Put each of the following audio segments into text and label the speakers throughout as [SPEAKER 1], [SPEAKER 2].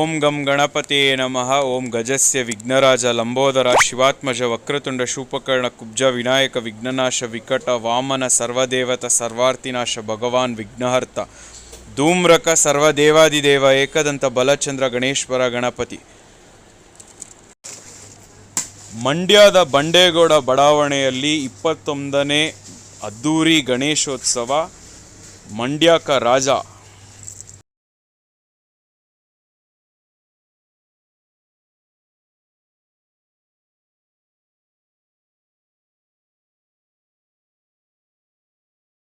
[SPEAKER 1] ಓಂ ಗಂ ಗಣಪತಿಯೇ ನಮಃ. ಓಂ ಗಜಸ್ಯ ವಿಘ್ನರಾಜ ಲಂಬೋದರ ಶಿವಾತ್ಮಜ ವಕ್ರತುಂಡ ಶೂಪಕರ್ಣ ಕುಬ್ಜ ವಿನಾಯಕ ವಿಘ್ನನಾಶ ವಿಕಟ ವಾಮನ ಸರ್ವದೇವತ ಸರ್ವಾರ್ತಿನಾಶ ಭಗವಾನ್ ವಿಘ್ನಹರ್ತ. ಧೂಮ್ರಕ ಸರ್ವದೇವಾದಿದೇವ ಏಕದಂತ ಬಲಚಂದ್ರ ಗಣೇಶ್ವರ ಗಣಪತಿ. ಮಂಡ್ಯದ ಬಂಡೇಗೌಡ ಬಡಾವಣೆಯಲ್ಲಿ ಇಪ್ಪತ್ತೊಂದನೇ ಅದ್ದೂರಿ ಗಣೇಶೋತ್ಸವ ಮಂಡ್ಯಕ ರಾಜ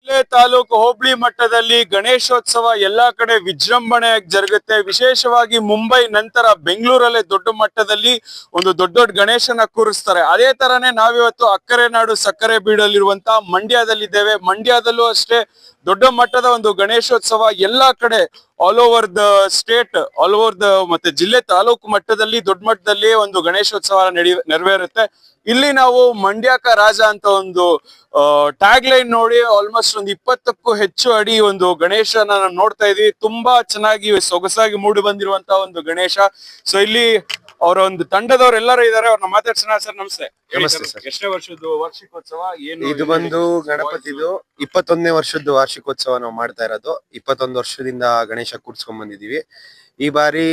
[SPEAKER 1] ತಾಲೂಕು ಹೋಬಳಿ ಮಟ್ಟದಲ್ಲಿ ಗಣೇಶೋತ್ಸವ ಎಲ್ಲಾ ಕಡೆ ವಿಜೃಂಭಣೆಯಾಗಿ ಜರುಗುತ್ತೆ. ವಿಶೇಷವಾಗಿ ಮುಂಬೈ, ನಂತರ ಬೆಂಗಳೂರಲ್ಲೇ ದೊಡ್ಡ ಮಟ್ಟದಲ್ಲಿ ಒಂದು ದೊಡ್ಡ ದೊಡ್ಡ ಗಣೇಶನ ಕೂರಿಸ್ತಾರೆ. ಅದೇ ತರನೇ ನಾವಿವತ್ತು ಅಕ್ಕರೆ ನಾಡು ಸಕ್ಕರೆ ಬೀಡಲ್ಲಿರುವಂತಹ ಮಂಡ್ಯದಲ್ಲಿದ್ದೇವೆ. ಮಂಡ್ಯದಲ್ಲೂ ಅಷ್ಟೇ ದೊಡ್ಡ ಮಟ್ಟದ ಒಂದು ಗಣೇಶೋತ್ಸವ ಎಲ್ಲಾ ಕಡೆ all over the state all over the ಮತ್ತೆ ಜಿಲ್ಲೆ ತಾಲೂಕು ಮಟ್ಟದಲ್ಲಿ ದೊಡ್ಡ ಮಟ್ಟದಲ್ಲಿ ಒಂದು ಗಣೇಶೋತ್ಸವ ನಡಿ, ನೆರವೇರುತ್ತೆ. ಇಲ್ಲಿ ನಾವು ಮಂಡ್ಯಕ ರಾಜ ಅಂತ ಒಂದು ಟ್ಯಾಗ್ ಲೈನ್ ನೋಡಿ ಆಲ್ಮೋಸ್ಟ್ ಒಂದು ಇಪ್ಪತ್ತಕ್ಕೂ ಹೆಚ್ಚು ಅಡಿ ಒಂದು ಗಣೇಶನ ನೋಡ್ತಾ ಇದೀವಿ ತುಂಬಾ ಚೆನ್ನಾಗಿ ಸೊಗಸಾಗಿ ಮೂಡಿ ಬಂದಿರುವಂತಹ ಒಂದು ಗಣೇಶ. ಸೊ ಇಲ್ಲಿ ಅವರ ಒಂದು ತಂಡದವರೆಲ್ಲರೂ ಎಲ್ಲರೂ ಇದಾರೆ ಅವ್ರನ್ನ ಮಾತಾಡ್ಸೋಣ ಸರ್ ನಮಸ್ತೆ.
[SPEAKER 2] ನಮಸ್ತೆ ಸರ್.
[SPEAKER 1] ಎಷ್ಟೇ ವರ್ಷದ್ದು ವಾರ್ಷಿಕೋತ್ಸವ ಏನು
[SPEAKER 2] ಇದು ಬಂದು ಗಣಪತಿದು ಇಪ್ಪತ್ತೊಂದನೇ ವರ್ಷದ ವಾರ್ಷಿಕೋತ್ಸವ ನಾವು ಮಾಡ್ತಾ ಇರೋದು. ಇಪ್ಪತ್ತೊಂದು ವರ್ಷದಿಂದ ಗಣೇಶ ಕೂಡ್ಸ್ಕೊಂಡ್ ಬಂದಿದೀವಿ ಈ ಬಾರಿ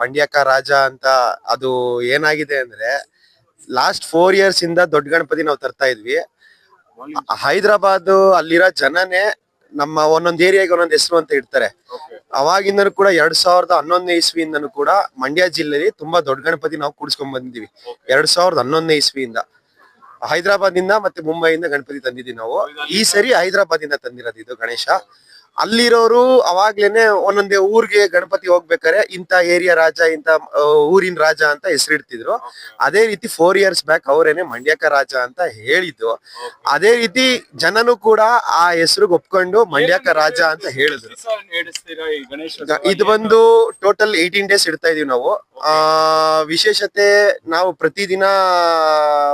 [SPEAKER 2] ಮಂಡ್ಯಕ ರಾಜ ಅಂತ ಅದು ಏನಾಗಿದೆ ಅಂದ್ರೆ ಲಾಸ್ಟ್ ಫೋರ್ ಇಯರ್ಸ್ ಇಂದ ದೊಡ್ಡ ಗಣಪತಿ ನಾವು ತರ್ತಾ ಇದ್ವಿ. ಹೈದರಾಬಾದ್ ಅಲ್ಲಿರೋ ಜನನೇ ನಮ್ಮ ಒಂದೊಂದ್ ಏರಿಯಾಗೆ ಒಂದೊಂದ್ ಹೆಸರು ಅಂತ ಇಡ್ತಾರೆ. ಅವಾಗಿಂದನೂ ಕೂಡ ಎರಡ್ ಸಾವಿರದ ಹನ್ನೊಂದನೇ ಇಸ್ವಿಯಿಂದನೂ ಕೂಡ ಮಂಡ್ಯ ಜಿಲ್ಲೆಯಲ್ಲಿ ತುಂಬಾ ದೊಡ್ಡ ಗಣಪತಿ ನಾವು ಕೂಡಿಸ್ಕೊಂಡ್ ಬಂದಿದ್ದೀವಿ ಎರಡ್ ಸಾವಿರದ ಹನ್ನೊಂದನೇ ಇಸ್ವಿಯಿಂದ. ಹೈದರಾಬಾದ್ನಿಂದ ಮತ್ತೆ ಮುಂಬೈಯಿಂದ ಗಣಪತಿ ತಂದಿದ್ದೀವಿ ನಾವು. ಈ ಸರಿ ಹೈದರಾಬಾದ್ ಇಂದ ತಂದಿರೋದು ಇದು ಗಣೇಶ. ಅಲ್ಲಿರೋರು ಅವಾಗ್ಲೇನೆ ಒಂದೊಂದೇ ಊರಿಗೆ ಗಣಪತಿ ಹೋಗ್ಬೇಕಾರೆ ಇಂತ ಏರಿಯಾ ರಾಜ ಇಂತ ಊರಿನ ರಾಜ ಅಂತ ಹೆಸರಿಡ್ತಿದ್ರು. ಅದೇ ರೀತಿ ಫೋರ್ ಇಯರ್ಸ್ ಬ್ಯಾಕ್ ಅವರೇನೆ ಮಂಡ್ಯಕ ರಾಜ ಅಂತ ಹೇಳಿದ್ದು. ಅದೇ ರೀತಿ ಜನನು ಕೂಡ ಆ ಹೆಸರಿಗೆ ಒಪ್ಕೊಂಡು ಮಂಡ್ಯಕ ರಾಜ ಅಂತ ಹೇಳಿದ್ರು. ಇದು ಬಂದು ಟೋಟಲ್ ಏಯ್ಟೀನ್ ಡೇಸ್ ಇಡ್ತಾ ಇದೀವಿ ನಾವು. ಆ ವಿಶೇಷತೆ ನಾವು ಪ್ರತಿದಿನ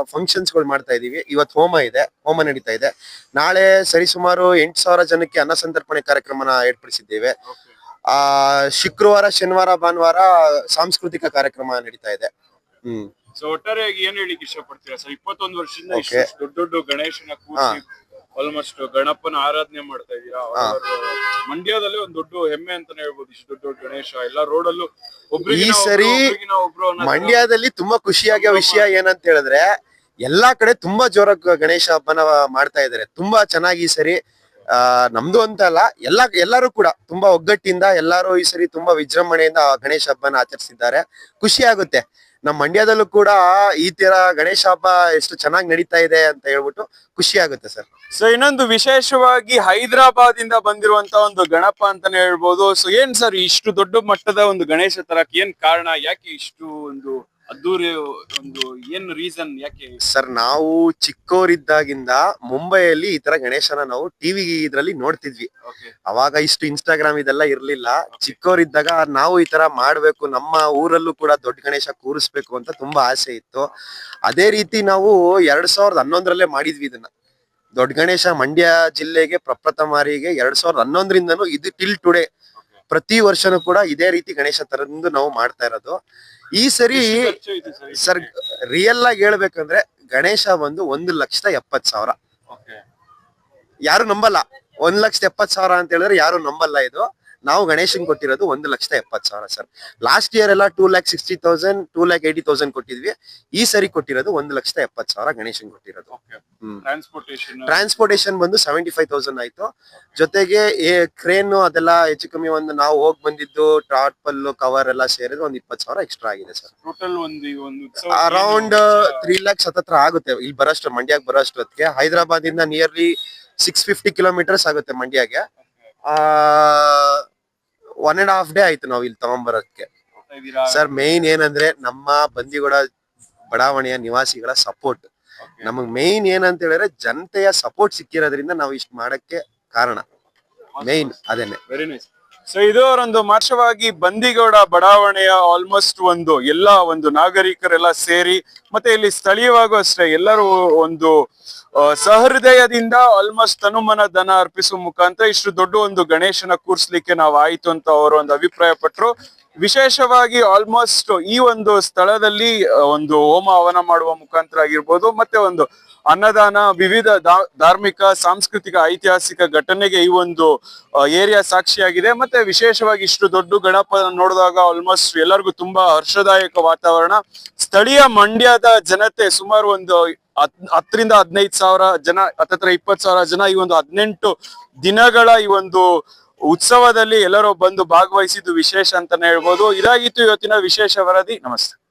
[SPEAKER 2] ಫಂಕ್ಷನ್ಸ್ಗಳು ಮಾಡ್ತಾ ಇದೀವಿ ಇವತ್ತು ಹೋಮ ಇದೆ ಹೋಮ ನಡೀತಾ ಇದೆ. ನಾಳೆ ಸರಿಸುಮಾರು ಎಂಟು ಸಾವಿರ ಜನಕ್ಕೆ ಅನ್ನ ಸಂತರ್ಪಣೆ ಕಾರ್ಯಕ್ರಮನ ಏರ್ಪಡಿಸಿದ್ದೇವೆ. ಆ ಶುಕ್ರವಾರ ಶನಿವಾರ ಭಾನುವಾರ ಸಾಂಸ್ಕೃತಿಕ ಕಾರ್ಯಕ್ರಮ ನಡೀತಾ ಇದೆ. ಹ್ಮ್.
[SPEAKER 1] ಸೊ ಒಟ್ಟಾರೆಯಾಗಿ ಏನ್ ಹೇಳಿಕ್ ಇಷ್ಟಪಡ್ತೀರಾ? ಸರ್ ಇಪ್ಪತ್ತೊಂದು ವರ್ಷದಿಂದ. ದೊಡ್ಡ ದೊಡ್ಡ ಗಣೇಶನ ಕೂರಿಸಿ ಆಲ್ಮೋಸ್ಟ್ ಗಣಪನ ಆರಾಧನೆ ಮಾಡ್ತಾ ಇದೀರಾ ಮಂಡ್ಯದಲ್ಲಿ ಒಂದ್ ದೊಡ್ಡ ಹೆಮ್ಮೆ ಅಂತಾನೆ ಹೇಳ್ಬೋದು ಇಷ್ಟು ದೊಡ್ಡ ದೊಡ್ಡ ಗಣೇಶ. ಎಲ್ಲ ರೋಡಲ್ಲೂ ಒಬ್ರು
[SPEAKER 2] ಈ ಸರಿ ಮಂಡ್ಯದಲ್ಲಿ ತುಂಬಾ ಖುಷಿಯಾಗಿರೋ ವಿಷಯ ಏನಂತ ಹೇಳಿದ್ರೆ ಎಲ್ಲಾ ಕಡೆ ತುಂಬಾ ಜೋರಾಗಿ ಗಣೇಶ ಹಬ್ಬನ ಮಾಡ್ತಾ ಇದಾರೆ ತುಂಬಾ ಚೆನ್ನಾಗಿ ಈ ಸರಿ ಆ ನಮ್ದು ಅಂತ ಅಲ್ಲ ಎಲ್ಲಾ ಎಲ್ಲರೂ ಕೂಡ ತುಂಬಾ ಒಗ್ಗಟ್ಟಿಂದ ಎಲ್ಲಾರು ಈ ಸರಿ ತುಂಬಾ ವಿಜೃಂಭಣೆಯಿಂದ ಆ ಗಣೇಶ ಹಬ್ಬನ ಆಚರಿಸಿದ್ದಾರೆ. ಖುಷಿ ಆಗುತ್ತೆ. ನಮ್ಮ ಮಂಡ್ಯದಲ್ಲೂ ಕೂಡ ಈ ತರ ಗಣೇಶ ಹಬ್ಬ ಎಷ್ಟು ಚೆನ್ನಾಗಿ ನಡೀತಾ ಇದೆ ಅಂತ ಹೇಳ್ಬಿಟ್ಟು ಖುಷಿ ಆಗುತ್ತೆ ಸರ್.
[SPEAKER 1] ಸೊ ಇನ್ನೊಂದು ವಿಶೇಷವಾಗಿ ಹೈದರಾಬಾದ್ ಇಂದ ಬಂದಿರುವಂತ ಒಂದು ಗಣಪ ಅಂತಾನೆ ಹೇಳ್ಬೋದು. ಸೊ ಏನ್ ಸರ್, ಇಷ್ಟು ದೊಡ್ಡ ಮಟ್ಟದ ಒಂದು ಗಣೇಶ ತರಕ್ಕೆ ಏನ್ ಕಾರಣ? ಯಾಕೆ ಇಷ್ಟು ಒಂದು ಅದ್ದೂರಿ ಒಂದು ಏನು ರೀಸನ್ ಯಾಕೆ?
[SPEAKER 2] ಸರ್ ನಾವು ಚಿಕ್ಕವರಿದ್ದಾಗಿಂದ ಮುಂಬೈಯಲ್ಲಿ ಈ ತರ ಗಣೇಶನ ನಾವು ಟಿವಿ ಇದ್ರಲ್ಲಿ ನೋಡ್ತಿದ್ವಿ.
[SPEAKER 1] ಓಕೆ
[SPEAKER 2] ಅವಾಗ ಇಷ್ಟು ಇನ್ಸ್ಟಾಗ್ರಾಮ್ ಇದೆಲ್ಲ ಇರ್ಲಿಲ್ಲ. ಚಿಕ್ಕವರಿದ್ದಾಗ ನಾವು ಈ ತರ ಮಾಡ್ಬೇಕು ನಮ್ಮ ಊರಲ್ಲೂ ಕೂಡ ದೊಡ್ಡ ಗಣೇಶ ಕೂರಿಸ್ಬೇಕು ಅಂತ ತುಂಬಾ ಆಸೆ ಇತ್ತು. ಅದೇ ರೀತಿ ನಾವು ಎರಡ್ ಸಾವಿರದ ಹನ್ನೊಂದರಲ್ಲೇ ಮಾಡಿದ್ವಿ ಇದನ್ನ. ದೊಡ್ಡ ಗಣೇಶ ಮಂಡ್ಯ ಜಿಲ್ಲೆಗೆ ಪ್ರಪ್ರಥಮಾರಿಗೆ ಎರಡ್ ಸಾವಿರದ ಹನ್ನೊಂದರಿಂದನೂ ಇದು ಟಿಲ್ ಟುಡೇ ಪ್ರತಿ ವರ್ಷನೂ ಕೂಡ ಇದೇ ರೀತಿ ಗಣೇಶ ತರದಿಂದ ನಾವು ಮಾಡ್ತಾ ಇರೋದು. ಈ ಸರಿ ಸರ್ ರಿಯಲ್ ಆಗಿ ಹೇಳ್ಬೇಕಂದ್ರೆ ಗಣೇಶ ಬಂದು ಒಂದು ಲಕ್ಷದ ಎಪ್ಪತ್ ಸಾವಿರ. ಯಾರು ನಂಬಲ್ಲ? ಒಂದ್ ಲಕ್ಷದ ಎಪ್ಪತ್ ಸಾವಿರ ಅಂತ ಹೇಳಿದ್ರೆ ಯಾರು ನಂಬಲ್ಲ ಇದು. ನಾವು ಗಣೇಶನ್ ಕೊಟ್ಟಿರೋದು ಒಂದು ಲಕ್ಷದ ಎಪ್ಪತ್ತು ಸಾವಿರ ಸರ್. ಲಾಸ್ಟ್ ಇಯರ್ ಎಲ್ಲ two lakh sixty thousand two lakh eighty thousand ಕೊಟ್ಟಿದ್ವಿ. ಈ ಸರಿ ಕೊಟ್ಟಿರೋದು ಒಂದು ಲಕ್ಷದ ಎಪ್ಪತ್ತು ಸಾವಿರ ಗಣೇಶನ್ ಕೊಟ್ಟಿರೋದು. ಟ್ರಾನ್ಸ್ಪೋರ್ಟೇಷನ್ ಬಂದು ಸೆವೆಂಟಿ ಫೈವ್ ತೌಸಂಡ್ ಆಯ್ತು. ಜೊತೆಗೆ ಕ್ರೇನ್ ಅದೆಲ್ಲ ಹೆಚ್ಚು ಕಮ್ಮಿ ಒಂದು ನಾವು ಹೋಗ್ ಬಂದಿದ್ದು ಟಾರ್ಪಲ್ ಕವರ್ ಎಲ್ಲ ಸೇರಿದ್ರೆ ಒಂದು ಇಪ್ಪತ್ತು ಸಾವಿರ ಎಕ್ಸ್ಟ್ರಾ ಆಗಿದೆ ಸರ್.
[SPEAKER 1] ಟೋಟಲ್ ಒಂದು
[SPEAKER 2] ಅರೌಂಡ್ ತ್ರೀ ಲ್ಯಾಕ್ಸ್ ಹತ್ತತ್ರ ಆಗುತ್ತೆ. ಇಲ್ಲಿ ಬರೋಷ್ಟು ಮಂಡ್ಯಕ್ಕೆ ಬರೋಷ್ಟು ಹೊತ್ತಿಗೆ. ಹೈದರಾಬಾದ್ ಇಂದ ನಿಯರ್ಲಿ ಸಿಕ್ಸ್ ಫಿಫ್ಟಿ ಕಿಲೋಮೀಟರ್ಸ್ ಆಗುತ್ತೆ ಮಂಡ್ಯಗೆ. ಆ ಒನ್ ಅಂಡ್ ಹಾಫ್ ಡೇ ಆಯ್ತು ನಾವು ಇಲ್ಲಿ ತಗೊಂಬರೋದಕ್ಕೆ. ಸರ್ ಮೇನ್ ಏನಂದ್ರೆ ನಮ್ಮ ಬಂದಿಗೋಡ ಬಡಾವಣೆಯ ನಿವಾಸಿಗಳ ಸಪೋರ್ಟ್ ನಮಗ್ ಮೇನ್ ಏನಂತ ಹೇಳಿದ್ರೆ ಜನತೆಯ ಸಪೋರ್ಟ್ ಸಿಕ್ಕಿರೋದ್ರಿಂದ ನಾವು ಇಷ್ಟು ಮಾಡಕ್ಕೆ ಕಾರಣ. ಮೇನ್ ಅದೇನೆ
[SPEAKER 1] ವೆರಿ ನೈಸ್ ಸೊ ಇದು ಅವರೊಂದು ಮಾರ್ಷವಾಗಿ ಬಂದಿಗೌಡ ಬಡಾವಣೆಯ ಆಲ್ಮೋಸ್ಟ್ ಒಂದು, ಎಲ್ಲ ಒಂದು ನಾಗರಿಕರೆಲ್ಲ ಸೇರಿ, ಮತ್ತೆ ಇಲ್ಲಿ ಸ್ಥಳೀಯವಾಗೂ ಅಷ್ಟೇ, ಎಲ್ಲರೂ ಒಂದು ಸಹೃದಯದಿಂದ ಆಲ್ಮೋಸ್ಟ್ ತನುಮನ ದನ ಅರ್ಪಿಸುವ ಮುಖಾಂತರ ಇಷ್ಟು ದೊಡ್ಡ ಒಂದು ಗಣೇಶನ ಕೂರಿಸ್ಲಿಕ್ಕೆ ನಾವು ಆಯ್ತು ಅಂತ ಅವರು ಒಂದು ಅಭಿಪ್ರಾಯ ಪಟ್ಟರು ವಿಶೇಷವಾಗಿ ಆಲ್ಮೋಸ್ಟ್ ಈ ಒಂದು ಸ್ಥಳದಲ್ಲಿ ಒಂದು ಹೋಮ ಹವನ ಮಾಡುವ ಮುಖಾಂತರ ಆಗಿರ್ಬೋದು, ಮತ್ತೆ ಒಂದು ಅನ್ನದಾನ ವಿವಿಧ ಧಾರ್ಮಿಕ, ಸಾಂಸ್ಕೃತಿಕ, ಐತಿಹಾಸಿಕ ಘಟನೆಗೆ ಈ ಒಂದು ಏರಿಯಾ ಸಾಕ್ಷಿಯಾಗಿದೆ. ಮತ್ತೆ ವಿಶೇಷವಾಗಿ ಇಷ್ಟು ದೊಡ್ಡ ಗಣಪ ನೋಡಿದಾಗ ಆಲ್ಮೋಸ್ಟ್ ಎಲ್ಲರಿಗೂ ತುಂಬಾ ಹರ್ಷದಾಯಕ ವಾತಾವರಣ. ಸ್ಥಳೀಯ ಮಂಡ್ಯದ ಜನತೆ ಸುಮಾರು ಒಂದು ಹತ್- ಹತ್ತರಿಂದ ಹದಿನೈದು ಸಾವಿರ ಜನ, ಹತ್ತತ್ರ ಇಪ್ಪತ್ತು ಸಾವಿರ ಜನ ಈ ಒಂದು ಹದಿನೆಂಟು ದಿನಗಳ ಈ ಒಂದು ಉತ್ಸವದಲ್ಲಿ ಎಲ್ಲರೂ ಬಂದು ಭಾಗವಹಿಸಿದ್ದು ವಿಶೇಷ ಅಂತಾನೆ ಹೇಳ್ಬೋದು. ಇದಾಗಿತ್ತು ಇವತ್ತಿನ ವಿಶೇಷ ವರದಿ. ನಮಸ್ತೆ.